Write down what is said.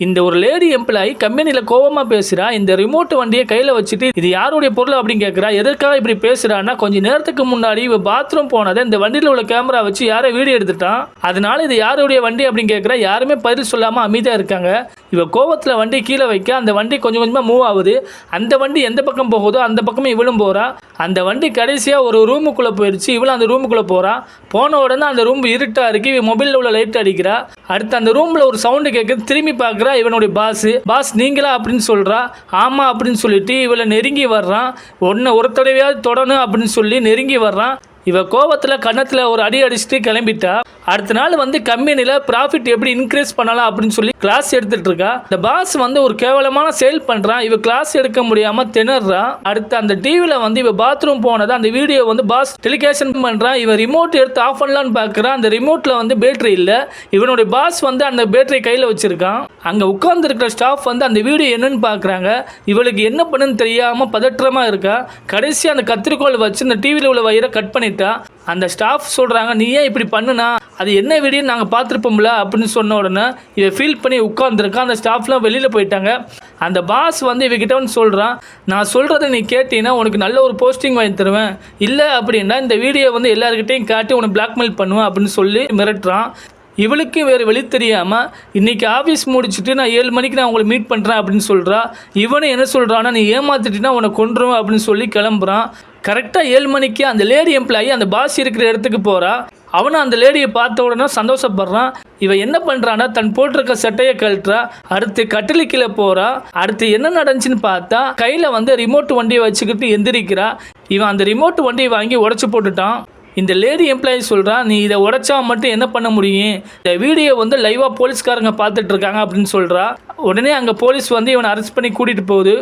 இந்த ஒரு lady employee கம்பெனியில் கோவமா பேசுறா இந்த ரிமோட் வண்டியை கையில் வச்சுட்டு இது யாருடைய பொருள் அப்படின்னு கேட்குறா எதற்காக இப்படி பேசுறான்னா கொஞ்ச நேரத்துக்கு முன்னாடி இவ பாத்ரூம் போனதை இந்த வண்டியில் உள்ள கேமரா வச்சு யாரோ வீடியோ எடுத்துட்டான். அதனால இது யாருடைய வண்டி அப்படின்னு கேட்குறா யாருமே பதில் சொல்லாமல் அமைதியாக இருக்காங்க. இவள் கோவத்தில் வண்டி கீழே வைக்க அந்த வண்டி கொஞ்சம் கொஞ்சமாக மூவ் ஆகுது. அந்த வண்டி எந்த பக்கம் போகுதோ அந்த பக்கமே இவளும் போகிறா அந்த வண்டி கடைசியாக ஒரு ரூமுக்குள்ளே போயிடுச்சு இவளும் அந்த ரூமுக்குள்ளே போகிறா போன உடனே அந்த ரூம் இருட்டாக இருக்கு. இவன் மொபைலில் உள்ள லைட் அடிக்கிறா. அடுத்து அந்த ரூமில் ஒரு சவுண்டு கேட்குது திரும்பி பார்க்குறா இவனுடைய பாஸு பாஸ் நீங்களா? அப்படின்னு சொல்கிறா ஆமாம் அப்படின்னு சொல்லிட்டு இவளை நெருங்கி வர்றான். ஒன்று ஒரு தடவையாவது தொடணும் அப்படின்னு சொல்லி நெருங்கி வர்றான். இவ கோவத்தில் கன்னத்தில் ஒரு அடி அடிச்சுட்டு கிளம்பிட்டா அடுத்த நாள் வந்து கம்பெனியில் ப்ராஃபிட் எப்படி இன்க்ரீஸ் பண்ணலாம் அப்படின்னு சொல்லி கிளாஸ் எடுத்துட்டு இருக்கா. இந்த பாஸ் வந்து ஒரு கேவலமான சேல் பண்ணுறான் இவ கிளாஸ் எடுக்க முடியாமல் திணறா. அடுத்து அந்த டிவியில் வந்து இவ பாத்ரூம் போனதை அந்த வீடியோ வந்து பாஸ் டெலிகேஷன் பண்ணுறான் இவன் ரிமோட் எடுத்து ஆஃப் பண்ணலான்னு பார்க்குறான் அந்த ரிமோட்டில் வந்து பேட்டரி இல்லை. இவனுடைய பாஸ் வந்து அந்த பேட்டரி கையில் வச்சுருக்கான். அங்கே உட்காந்துருக்கிற ஸ்டாஃப் வந்து அந்த வீடியோ என்னன்னு பார்க்குறாங்க இவளுக்கு என்ன பண்ணுன்னு தெரியாமல் பதற்றமாக இருக்கா? கடைசி அந்த கத்திரிக்கோள் வச்சு இந்த டிவியில் உள்ள வயிறை கட் பண்ணிட்டா? அந்த ஸ்டாஃப் சொல்கிறாங்க நீ ஏன் இப்படி பண்ணுனா? அது என்ன வீடியோ நாங்கள் பார்த்துருப்போம்ல அப்படின்னு சொன்ன உடனே இவ ஃபீல் பண்ணி உட்காந்துருக்கா அந்த ஸ்டாஃப்லாம் வெளியில் போயிட்டாங்க. அந்த பாஸ் வந்து இவகிட்ட வந்து சொல்கிறான் நான் சொல்கிறத நீ கேட்டீங்கன்னா உனக்கு நல்ல ஒரு போஸ்டிங் வாங்கி தருவேன். இல்லை அப்படின்னா இந்த வீடியோ வந்து எல்லாருக்கிட்டையும் காட்டி உனக்கு பிளாக்மெயில் பண்ணுவேன் அப்படின்னு சொல்லி மிரட்டுறான். இவளுக்கு வேறு வழி தெரியாமல் இன்னைக்கு ஆஃபீஸ் முடிச்சுட்டு நான் ஏழு மணிக்கு நான் உங்களை மீட் பண்ணுறேன் அப்படின்னு சொல்கிறா இவனை என்ன சொல்கிறான்னா நீ ஏமாத்திட்டினா உன்னை கொண்டுருவேன் அப்படின்னு சொல்லி கிளம்புறான். கரெக்டாக ஏழு மணிக்கு அந்த லேடி எம்ப்ளாயி அந்த பாஸ் இருக்கிற இடத்துக்கு போகிறா அவனும் அந்த லேடியை பார்த்த உடனே சந்தோஷப்படுறான். இவன் என்ன பண்ணுறான்னா தன் போட்டிருக்க சட்டையை கழட்டுறா. அடுத்து கட்டிலு போகிறா அடுத்து என்ன நடந்துச்சுன்னு பார்த்தா கையில் வந்து ரிமோட் வண்டியை வச்சுக்கிட்டு எந்திரிக்கிறா. இவன் அந்த ரிமோட் வண்டியை வாங்கி உடச்சி போட்டுட்டான். இந்த லேடி எம்ப்ளாயி சொல்கிறா நீ இதை உடைச்சா மட்டும் என்ன பண்ண முடியும்? இந்த வீடியோ வந்து லைவாக போலீஸ்காரங்க பார்த்துட்ருக்காங்க அப்படின்னு சொல்கிறா உடனே அங்கே போலீஸ் வந்து இவனை அரெஸ்ட் பண்ணி கூட்டிகிட்டு போகுது.